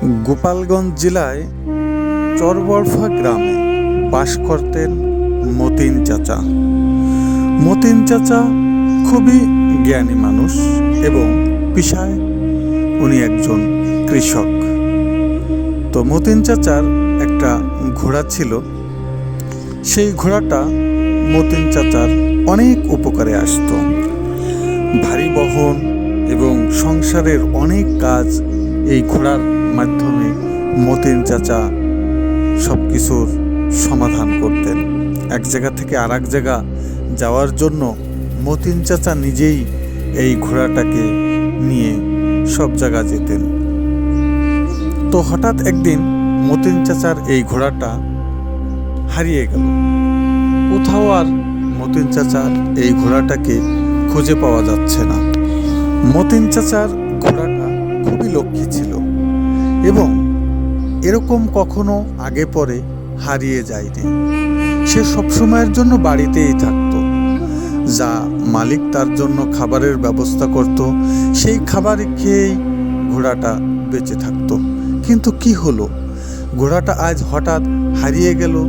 গোপালগঞ্জ জেলায় চরবরফা গ্রামে বাস করতেন মতিন চাচা। মতিন চাচা খুবই জ্ঞানী মানুষ এবং পেশায় উনি একজন কৃষক। তো মতিন চাচার একটা ঘোড়া ছিল। সেই ঘোড়াটা মতিন চাচার অনেক উপকারে আসতো। ভারী বহন এবং সংসারের অনেক কাজ এই ঘোড়ার মাধ্যমে মতিন চাচা সব কিছুর সমাধান করতেন। এক জায়গা থেকে আর এক জায়গা যাওয়ার জন্য মতিন চাচা নিজেই এই ঘোড়াটাকে নিয়ে সব জায়গা যেতেন। তো হঠাৎ একদিন মতিন চাচার এই ঘোড়াটা হারিয়ে গেল। কোথাও আর মতিন চাচার এই ঘোড়াটাকে খুঁজে পাওয়া যাচ্ছে না। মতিন চাচার ঘোড়াটা খুবই লক্ষ্মী ছিল। এবং এরকম কখনো আগে পরে হারিয়ে যায়নি। সে সবসময়ের জন্য বাড়িতেই থাকতো, যা মালিক তার জন্য খাবারের ব্যবস্থা করত, সেই খাবার খেয়েই ঘোড়াটা বেঁচে থাকতো। কিন্তু কি হলো? ঘোড়াটা আজ হঠাৎ হারিয়ে গেল।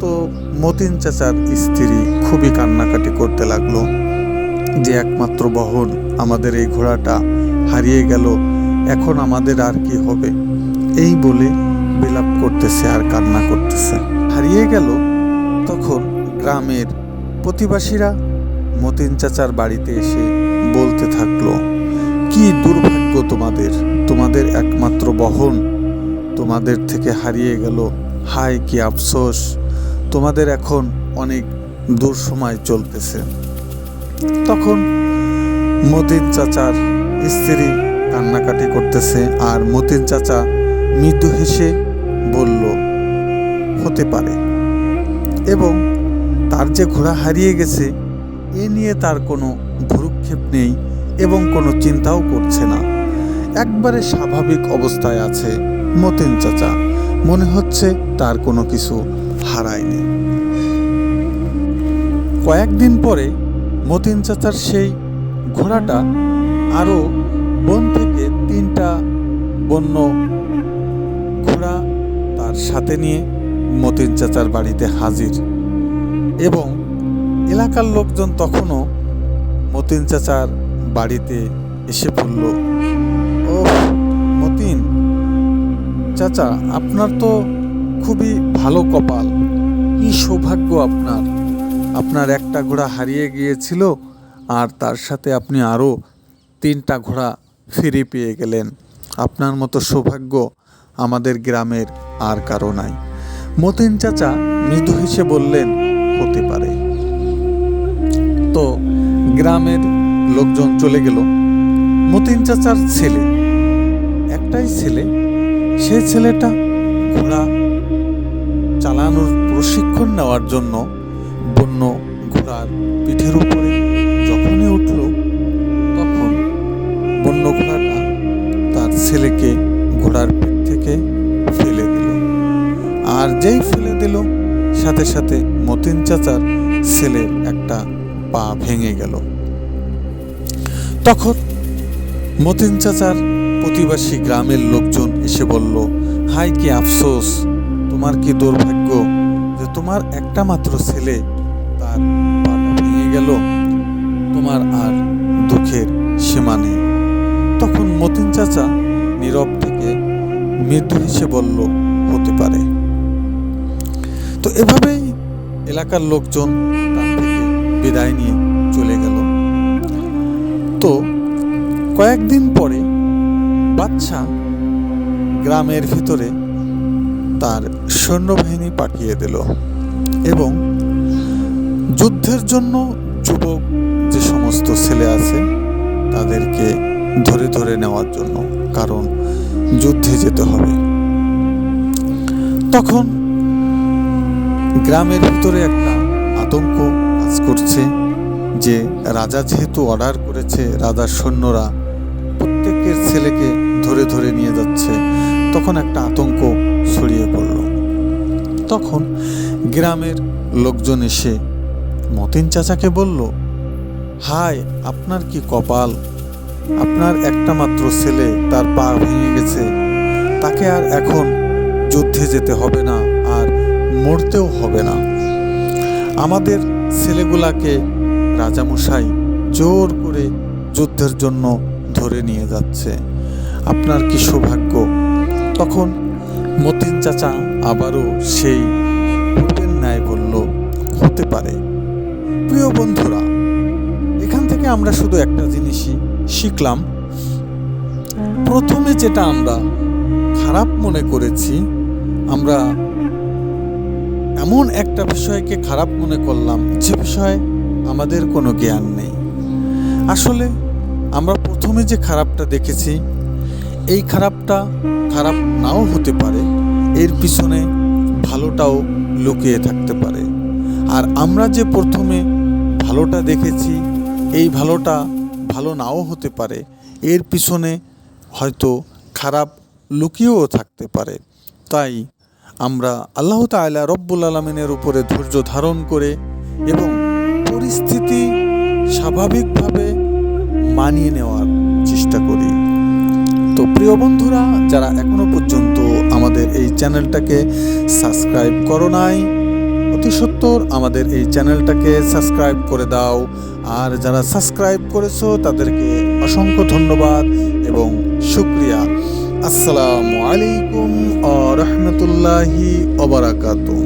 তো মতিন চাচার স্ত্রী খুবই কান্নাকাটি করতে লাগল যে, একমাত্র বহন আমাদের এই ঘোড়াটা হারিয়ে গেল এখন আমাদের আর কি হবে? এই বলে বিলাপ করতেছে আর কান্না করতেছে। হারিয়ে গেল তখন গ্রামের প্রতিবাসীরা মতিন চাচার বাড়িতে এসে বলতে থাকল, কি দুর্ভাগ্য তোমাদের। তোমাদের একমাত্র বহন। তোমাদের থেকে হারিয়ে গেল। হায় কি আফসোস। তোমাদের এখন অনেক দূর সময় চলতেছে। তখন মতিন চাচার স্ত্রী কান্নাকাটি করতেছে আর মতিন চাচা মৃদু হেসে বলল, হতে পারে। এবং তার যে ঘোড়া হারিয়ে গেছে, এ নিয়ে তার কোনো ভুরুক্ষেপ নেই এবং কোনো চিন্তাও করছে না। একবারে স্বাভাবিক অবস্থায় আছে মতিন চাচা। মনে হচ্ছে তার কোনো কিছু হারায়নি। কয়েকদিন পরে মতিন চাচার সেই ঘোড়াটা আরও বন্য ঘোড়া তার সাথে নিয়ে মতিন চাচার বাড়িতে হাজির। এবং এলাকার লোকজন তখনও মতিন চাচার বাড়িতে এসে পড়ল ও মতিন, চাচা, আপনার তো খুবই ভালো কপাল। কি সৌভাগ্য আপনার। আপনার একটা ঘোড়া হারিয়ে গিয়েছিল আর তার সাথে আপনি আরও তিনটা ঘোড়া ফিরে পেয়ে গেলেন। আপনার মতো সৌভাগ্য আমাদের গ্রামের আর কারও নাই। মতিন চাচা মৃদু হেসে বললেন, হতে পারে। তো গ্রামের লোকজন চলে গেল। মতিন চাচার ছেলে, একটাই ছেলে, সে ছেলেটা ঘোড়া চালানোর প্রশিক্ষণ নেওয়ার জন্য বন্য ঘোড়ার পিঠের উপরে ছেলেকে ঘোড়ার পিঠ থেকে ফেলে দিল। আর যেই ফেলে দিল, সাথে সাথে মতিন চাচার ছেলের একটা পা ভেঙে গেল। তখন মতিন চাচার প্রতিবাসী গ্রামের লোকজন এসে বলল, হাই, কি আফসোস, তোমার কি দুর্ভাগ্য যে তোমার একটা মাত্র ছেলে তার পাটা ভেঙে গেল? তোমার আর দুঃখের সীমা নেই। তখন মতিন চাচা নীরব থেকে মৃদু হেসে বলল, হতে পারে। তো এভাবেই এলাকার লোকজন বিদায় নিয়ে চলে গেল। তো কয়েকদিন পরে বাচ্চা গ্রামের ভিতরে তার সৈন্যবাহিনী পাঠিয়ে দিল এবং যুদ্ধের জন্য যুবক যে সমস্ত ছেলে আছে তাদেরকে ধরে ধরে নেওয়ার জন্য কারণ যুদ্ধে যেতে হবে। তখন গ্রামের ভিতরে একটা আতঙ্ক কাজ করছে যে রাজা যেহেতু অর্ডার করেছে, রাজার সৈন্যরা প্রত্যেকের ছেলেকে ধরে ধরে নিয়ে যাচ্ছে, তখন একটা আতঙ্ক ছড়িয়ে পড়ল। তখন গ্রামের লোকজন এসে মতিন চাচাকে বলল, হায়, আপনার কি কপাল? আপনার একটা মাত্র ছেলে তার পা ভেঙে গেছে। তাকে আর এখন যুদ্ধে যেতে হবে না আর মরতেও হবে না। আমাদের ছেলেগুলাকে রাজামশাই জোর করে যুদ্ধের জন্য ধরে নিয়ে যাচ্ছে। আপনার কি সৌভাগ্য? তখন মতিন চাচা আবারও সেই পূর্বের ন্যায় বলল, হতে পারে। প্রিয় বন্ধুরা, এখান থেকে আমরা শুধু একটা জিনিসই শিখলাম, প্রথমে যেটা আমরা খারাপ মনে করেছি, আমরা এমন একটা বিষয়কে খারাপ মনে করলাম, যে বিষয়ে আমাদের কোনো জ্ঞান নেই। আসলে আমরা প্রথমে যে খারাপটা দেখেছি, এই খারাপটা খারাপ নাও হতে পারে, এর পিছনে ভালোটাও লুকিয়ে থাকতে পারে। আর আমরা যে প্রথমে ভালোটা দেখেছি, এই ভালোটা ভালো নাও হতে পারে। এর পিছনে হয়তো খারাপ লুকিয়েও থাকতে পারে। তাই আমরা আল্লাহ তাআলা রব্বুল আলমিনের উপরে ধৈর্য ধারণ করে এবং পরিস্থিতি স্বাভাবিকভাবে মানিয়ে নেওয়ার চেষ্টা করি। তো প্রিয় বন্ধুরা, যারা এখনও পর্যন্ত আমাদের এই চ্যানেলটাকে সাবস্ক্রাইব করো নাই অতি সত্তর আমাদের এই চ্যানেলটাকে সাবস্ক্রাইব করে দাও। আর যারা সাবস্ক্রাইব করেছ, তাদেরকে অসংখ্য ধন্যবাদ এবং শুক্রিয়া। আসসালামু আলাইকুম আ রহমতুল্লাহি অবরাকাতুহ